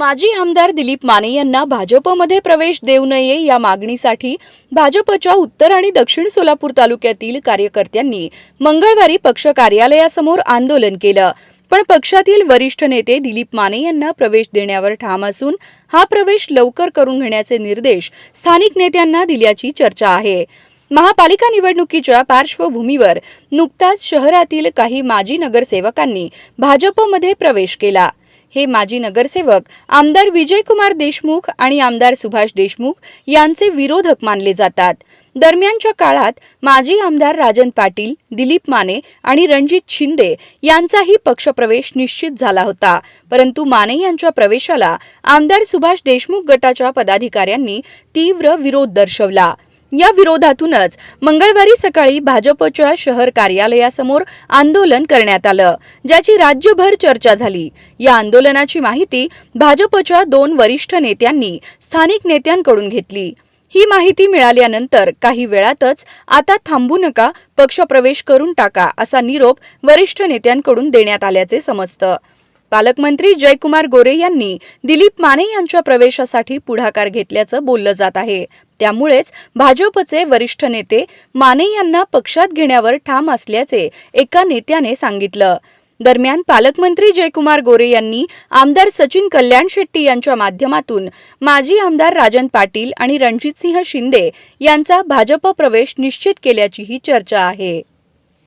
माजी आमदार दिलीप माने यांना भाजपमध्ये प्रवेश देऊ नये या मागणीसाठी भाजपच्या उत्तर आणि दक्षिण सोलापूर तालुक्यातील कार्यकर्त्यांनी मंगळवारी पक्ष कार्यालयासमोर आंदोलन केलं. पण पक्षातील वरिष्ठ नेते दिलीप माने यांना प्रवेश देण्यावर ठाम असून हा प्रवेश लवकर करून घेण्याचे निर्देश स्थानिक नेत्यांना दिल्याची चर्चा आहे. महापालिका निवडणुकीच्या पार्श्वभूमीवर नुकताच शहरातील काही माजी नगरसेवकांनी भाजपमध्ये प्रवेश केला. हे माजी नगरसेवक आमदार विजयकुमार देशमुख आणि आमदार सुभाष देशमुख यांचे विरोधक मानले जातात. दरम्यानच्या काळात माजी आमदार राजन पाटील दिलीप माने आणि रणजित शिंदे यांचाही पक्षप्रवेश निश्चित झाला होता. परंतु माने यांच्या प्रवेशाला आमदार सुभाष देशमुख गटाच्या पदाधिकाऱ्यांनी तीव्र विरोध दर्शवला. या विरोधातूनच मंगळवारी सकाळी भाजपच्या शहर कार्यालयासमोर आंदोलन करण्यात आलं ज्याची राज्यभर चर्चा झाली. या आंदोलनाची माहिती भाजपच्या दोन वरिष्ठ नेत्यांनी स्थानिक नेत्यांकडून घेतली. ही माहिती मिळाल्यानंतर काही वेळातच आता थांबू नका पक्षप्रवेश करून टाका असा निरोप वरिष्ठ नेत्यांकडून देण्यात आल्याचे समजतं. पालकमंत्री जयकुमार गोरे यांनी दिलीप माने यांच्या प्रवेशासाठी पुढाकार घेतल्याचं बोललं जात आहे. त्यामुळेच भाजपचे वरिष्ठ नेते माने यांना पक्षात घेण्यावर ठाम असल्याचे एका नेत्याने सांगितलं. दरम्यान पालकमंत्री जयकुमार गोरे यांनी आमदार सचिन कल्याण शेट्टी यांच्या माध्यमातून माजी आमदार राजन पाटील आणि रणजितसिंह शिंदे यांचा भाजप प्रवेश निश्चित केल्याचीही चर्चा आहे.